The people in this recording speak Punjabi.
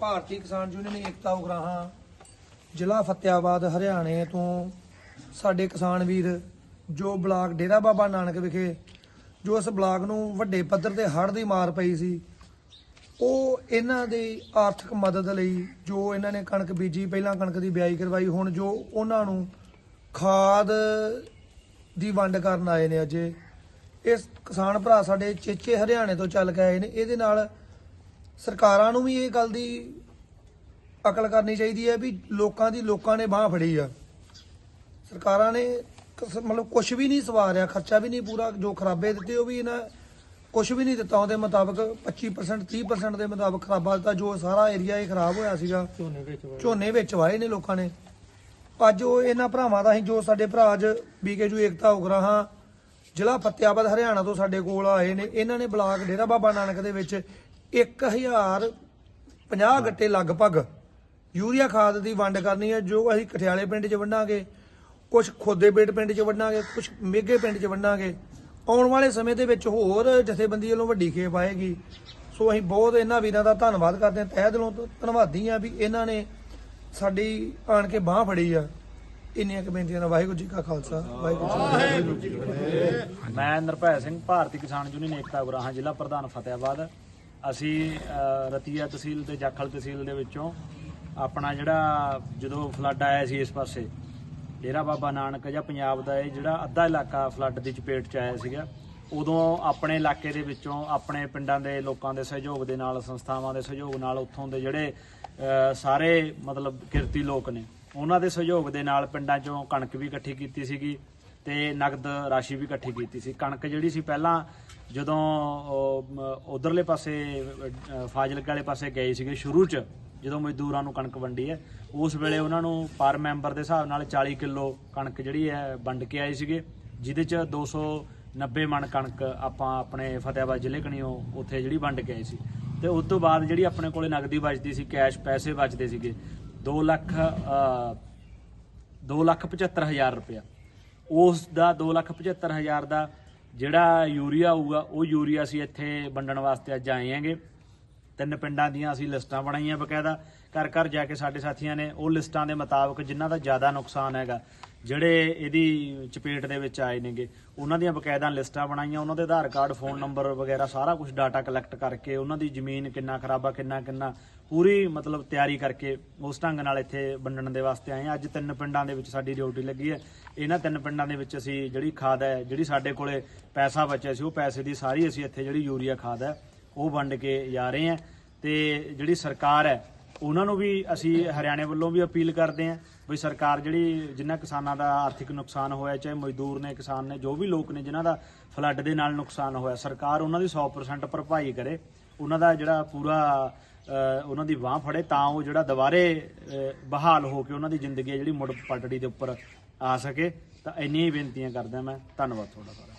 ਭਾਰਤੀ ਕਿਸਾਨ ਯੂਨੀਅਨ ਏਕਤਾ ਉਗਰਾਹਾਂ, ਜ਼ਿਲ੍ਹਾ ਫਤਿਆਬਾਦ, ਹਰਿਆਣੇ ਤੋਂ ਸਾਡੇ ਕਿਸਾਨ ਵੀਰ ਜੋ ਬਲਾਕ ਡੇਰਾ ਬਾਬਾ ਨਾਨਕ ਵਿਖੇ, ਜੋ ਇਸ ਬਲਾਕ ਨੂੰ ਵੱਡੇ ਪੱਧਰ ਤੇ ਹੜ੍ਹ ਦੀ ਮਾਰ ਪਈ ਸੀ, ਉਹ ਇਹਨਾਂ ਦੀ ਆਰਥਿਕ ਮਦਦ ਲਈ ਜੋ ਇਹਨਾਂ ਨੇ ਕਣਕ ਬੀਜੀ, ਪਹਿਲਾਂ ਕਣਕ ਦੀ ਬਿਆਈ ਕਰਵਾਈ, ਹੁਣ ਜੋ ਉਹਨਾਂ ਨੂੰ ਖਾਦ ਦੀ ਵੰਡ ਕਰਨ ਆਏ ਨੇ ਅੱਜ। ਇਸ ਕਿਸਾਨ ਭਰਾ ਸਾਡੇ ਚੇਚੇ ਹਰਿਆਣੇ ਤੋਂ ਚੱਲ ਕੇ ਆਏ ਨੇ, ਇਹਦੇ ਨਾਲ ਸਰਕਾਰਾਂ ਨੂੰ ਵੀ ਇਹ ਗੱਲ ਦੀ ਅਕਲ ਕਰਨੀ ਚਾਹੀਦੀ ਹੈ ਵੀ ਲੋਕਾਂ ਦੀ ਲੋਕਾਂ ਨੇ ਬਾਹ ਫੜੀ ਆ। ਸਰਕਾਰਾਂ ਨੇ ਮਤਲਬ ਕੁਝ ਵੀ ਨਹੀਂ ਸਵਾਰਿਆ ਖਰਚਾ ਵੀ ਨਹੀਂ ਪੂਰਾ ਜੋ ਖਰਾਬੇ ਦਿੱਤੇ ਉਹ ਵੀ ਇਹਨਾਂ ਕੁਝ ਵੀ ਨਹੀਂ ਦਿੱਤਾ। ਉਹਦੇ ਮੁਤਾਬਕ 25% 30% ਦੇ ਮੁਤਾਬਕ ਖਰਾਬਾ ਦਿੱਤਾ ਜੋ ਸਾਰਾ ਏਰੀਆ ਇਹ ਖਰਾਬ ਹੋਇਆ ਸੀਗਾ। ਝੋਨੇ ਵਿੱਚ ਝੋਨੇ ਵਿੱਚ ਵਾਏ ਨੇ ਲੋਕਾਂ ਨੇ। ਅੱਜ ਉਹ ਇਹਨਾਂ ਭਰਾਵਾਂ ਦਾ ਅਸੀਂ ਜੋ ਸਾਡੇ ਭਰਾ ਅੱਜ ਬੀਕੇਜੂ ਏਕਤਾ ਉਗਰਾਹਾਂ ਜ਼ਿਲ੍ਹਾ ਫਤਿਆਬਾਦ ਹਰਿਆਣਾ ਤੋਂ ਸਾਡੇ ਕੋਲ ਆਏ ਨੇ। ਇਹਨਾਂ ਨੇ ਬਲਾਕ ਡੇਰਾ ਬਾਬਾ ਨਾਨਕ ਦੇ ਵਿੱਚ 1050 ਗੱਟੇ ਲਗਭਗ ਯੂਰੀਆ ਖਾਦ ਦੀ ਵੰਡ ਕਰਨੀ ਹੈ ਜੋ ਅਸੀਂ ਕਠਿਆਲੇ ਪਿੰਡ 'ਚ ਵੰਡਾਂਗੇ ਕੁਝ ਖੋਦੇਬੇਟ ਪਿੰਡ 'ਚ ਵੰਡਾਂਗੇ ਕੁਝ ਮੇਗੇ ਪਿੰਡ 'ਚ ਵੰਡਾਂਗੇ। ਆਉਣ ਵਾਲੇ ਸਮੇਂ ਦੇ ਵਿੱਚ ਹੋਰ ਜਥੇਬੰਦੀ ਵੱਲੋਂ ਵੱਡੀ ਖੇਪ ਆਏਗੀ। ਸੋ ਅਸੀਂ ਬਹੁਤ ਇਹਨਾਂ ਵੀਰਾਂ ਦਾ ਧੰਨਵਾਦ ਕਰਦੇ ਹਾਂ। ਤਹਿ ਦਿਲੋਂ ਧੰਨਵਾਦੀ ਆ ਵੀ ਇਹਨਾਂ ਨੇ ਸਾਡੀ ਆਣ ਕੇ ਬਾਹ ਫੜੀ ਆ। ਇੰਨੀਆਂ ਕੁ ਬੇਨਤੀਆਂ ਨਾਲ ਵਾਹਿਗੁਰੂ ਜੀ ਕਾ ਖਾਲਸਾ ਵਾਹਿਗੁਰੂ ਜੀ ਕੀ ਫਤਿਹ। ਮੈਂ ਨਿਰਭੈ ਸਿੰਘ ਭਾਰਤੀ ਕਿਸਾਨ ਯੂਨੀਅਨ ਏਕਤਾ ਗੁਰਾਹਾਂ ਜ਼ਿਲ੍ਹਾ ਪ੍ਰਧਾਨ ਫਤਿਆਬਾਦ ਅਸੀਂ ਰਤੀਆ ਤਹਿਸੀਲ ਤੇ ਜਾਖਲ ਤਹਿਸੀਲ ਦੇ ਵਿੱਚੋਂ ਆਪਣਾ ਜਿਹੜਾ ਜਦੋਂ ਫਲੱਡ ਆਇਆ ਸੀ ਇਸ ਪਾਸੇ, ਡੇਰਾ ਬਾਬਾ ਨਾਨਕ ਜਾਂ ਪੰਜਾਬ ਦਾ ਇਹ ਜਿਹੜਾ ਅੱਧਾ ਇਲਾਕਾ ਫਲੱਡ ਦੀ ਚਪੇਟ ਚ ਆਇਆ ਸੀਗਾ, ਉਦੋਂ ਆਪਣੇ ਇਲਾਕੇ ਦੇ ਵਿੱਚੋਂ ਆਪਣੇ ਪਿੰਡਾਂ ਦੇ ਲੋਕਾਂ ਦੇ ਸਹਿਯੋਗ ਦੇ ਨਾਲ, ਸੰਸਥਾਵਾਂ ਦੇ ਸਹਿਯੋਗ ਨਾਲ ਉੱਥੋਂ ਦੇ ਜਿਹੜੇ ਸਾਰੇ ਮਤਲਬ ਕਿਰਤੀ ਲੋਕ ਨੇ, ਉਹਨਾਂ ਦੇ ਸਹਿਯੋਗ ਦੇ ਨਾਲ ਪਿੰਡਾਂ ਚੋਂ ਕਣਕ ਵੀ ਇਕੱਠੀ ਕੀਤੀ ਸੀਗੀ ਤੇ ਨਗਦ ਰਾਸ਼ੀ ਵੀ ਇਕੱਠੀ ਕੀਤੀ ਸੀ। ਕਣਕ ਜਿਹੜੀ ਸੀ ਪਹਿਲਾਂ ਜਦੋਂ ਉਧਰਲੇ ਪਾਸੇ ਅਹ, ਵਾਲੇ ਪਾਸੇ ਗਏ ਸੀਗੇ ਸ਼ੁਰੂ ਚ ਜਦੋਂ ਮਜ਼ਦੂਰਾਂ ਨੂੰ ਕਣਕ ਵੰਡੀ ਹੈ ਉਸ ਵੇਲੇ ਉਹਨਾਂ ਨੂੰ ਪਰ ਮੈਂਬਰ ਦੇ ਹਿਸਾਬ ਨਾਲ 40 ਕਿਲੋ ਕਣਕ ਜਿਹੜੀ ਹੈ ਵੰਡ ਕੇ ਆਏ ਸੀਗੇ ਜਿਹਦੇ ਚ 290 ਮਣ ਕਣਕ ਆਪਾਂ ਆਪਣੇ ਫਤਿਆਬਾਦ ਜ਼ਿਲ੍ਹੇ ਕਣੀਓ ਉੱਥੇ ਜਿਹੜੀ ਵੰਡ ਕੇ ਆਏ ਸੀ। ਤੇ ਉਸ ਤੋਂ ਬਾਅਦ ਜਿਹੜੀ ਆਪਣੇ ਕੋਲੇ ਨਗਦੀ ਬਚਦੀ ਸੀ ਕੈਸ਼ ਪੈਸੇ ਬਚਦੇ ਸੀਗੇ 2 ਲੱਖ ਅਹ, ਦੋ ਲੱਖ ਪਝੱਤਰ ਹਜ਼ਾਰ ਰੁਪਇਆ। ਉਸ ਦਾ ਦੋ ਲੱਖ ਪਝੱਤਰ ਹਜ਼ਾਰ ਦਾ ਜਿਹੜਾ ਯੂਰੀਆ ਆਊਗਾ ਉਹ ਯੂਰੀਆ ਅਸੀਂ ਇੱਥੇ ਵੰਡਣ ਵਾਸਤੇ ਅੱਜ ਆਏ ਆਂਗੇ ਤਿੰਨ ਪਿੰਡਾਂ ਦੀਆਂ ਅਸੀਂ ਲਿਸਟਾਂ ਬਣਾਈਆਂ ਬਕਾਇਦਾ। ਘਰ ਘਰ ਜਾ ਕੇ ਸਾਡੇ ਸਾਥੀਆਂ ਨੇ ਉਹ ਲਿਸਟਾਂ ਦੇ ਮੁਤਾਬਕ ਜਿਨ੍ਹਾਂ ਦਾ ਜ਼ਿਆਦਾ ਨੁਕਸਾਨ ਹੈਗਾ ਜਿਹੜੇ ਇਹਦੀ ਚਪੇਟ ਦੇ ਵਿੱਚ ਆਏ ਨੇਗੇ, ਉਹਨਾਂ ਦੀਆਂ ਬਕਾਇਦਾ ਲਿਸਟਾਂ ਬਣਾਈਆਂ, ਉਹਨਾਂ ਦੇ ਆਧਾਰ ਕਾਰਡ, ਫੋਨ ਨੰਬਰ ਵਗੈਰਾ ਸਾਰਾ ਕੁਝ ਡਾਟਾ ਕਲੈਕਟ ਕਰਕੇ ਉਹਨਾਂ ਦੀ ਜ਼ਮੀਨ ਕਿੰਨਾ ਖਰਾਬਾ ਕਿੰਨਾ ਕਿੰਨਾ, ਪੂਰੀ ਮਤਲਬ ਤਿਆਰੀ ਕਰਕੇ ਉਸ ਢੰਗ ਨਾਲ ਇੱਥੇ ਵੰਡਣ ਦੇ ਵਾਸਤੇ ਆਏ ਹਾਂ ਅੱਜ ਤਿੰਨ ਪਿੰਡਾਂ ਦੇ ਵਿੱਚ ਸਾਡੀ ਡਿਊਟੀ ਲੱਗੀ ਹੈ ਇਹਨਾਂ ਤਿੰਨ ਪਿੰਡਾਂ ਦੇ ਵਿੱਚ ਅਸੀਂ ਜਿਹੜੀ ਖਾਦ ਹੈ, ਜਿਹੜੀ ਸਾਡੇ ਕੋਲੇ ਪੈਸਾ ਬਚਿਆ ਸੀ, ਉਹ ਪੈਸੇ ਦੀ ਸਾਰੀ ਅਸੀਂ ਇੱਥੇ ਜਿਹੜੀ ਯੂਰੀਆ ਖਾਦ ਹੈ, ਉਹ ਵੰਡ ਕੇ ਜਾ ਰਹੇ ਹਾਂ ਤੇ ਜਿਹੜੀ ਸਰਕਾਰ ਹੈ ਉਹਨਾਂ ਨੂੰ ਵੀ ਅਸੀਂ ਹਰਿਆਣੇ ਵੱਲੋਂ ਵੀ ਅਪੀਲ ਕਰਦੇ ਹਾਂ ਵੀ ਸਰਕਾਰ ਜਿਹੜੀ ਜਿਨ੍ਹਾਂ ਕਿਸਾਨਾਂ ਦਾ ਆਰਥਿਕ ਨੁਕਸਾਨ ਹੋਇਆ, ਚਾਹੇ ਮਜ਼ਦੂਰ ਨੇ, ਕਿਸਾਨ ਨੇ, ਜੋ ਵੀ ਲੋਕ ਨੇ ਜਿਨ੍ਹਾਂ ਦਾ ਫਲੱਡ ਦੇ ਨਾਲ ਨੁਕਸਾਨ ਹੋਇਆ, ਸਰਕਾਰ ਉਹਨਾਂ ਦੀ 100% ਭਰਪਾਈ ਕਰੇ, ਉਹਨਾਂ ਦਾ ਜਿਹੜਾ ਪੂਰਾ ਉਹਨਾਂ ਦੀ ਬਾਹ ਫੜੇ ਤਾਂ ਉਹ ਜਿਹੜਾ ਦੁਬਾਰੇ ਬਹਾਲ ਹੋ ਕੇ ਉਹਨਾਂ ਦੀ ਜ਼ਿੰਦਗੀ ਜਿਹੜੀ ਮੁੜ ਪਟੜੀ ਦੇ ਉੱਪਰ ਆ ਸਕੇ। ਤਾਂ ਇੰਨੀਆਂ ਹੀ ਬੇਨਤੀਆਂ ਕਰਦਾ ਮੈਂ। ਧੰਨਵਾਦ ਤੁਹਾਡਾ ਸਾਰਾ।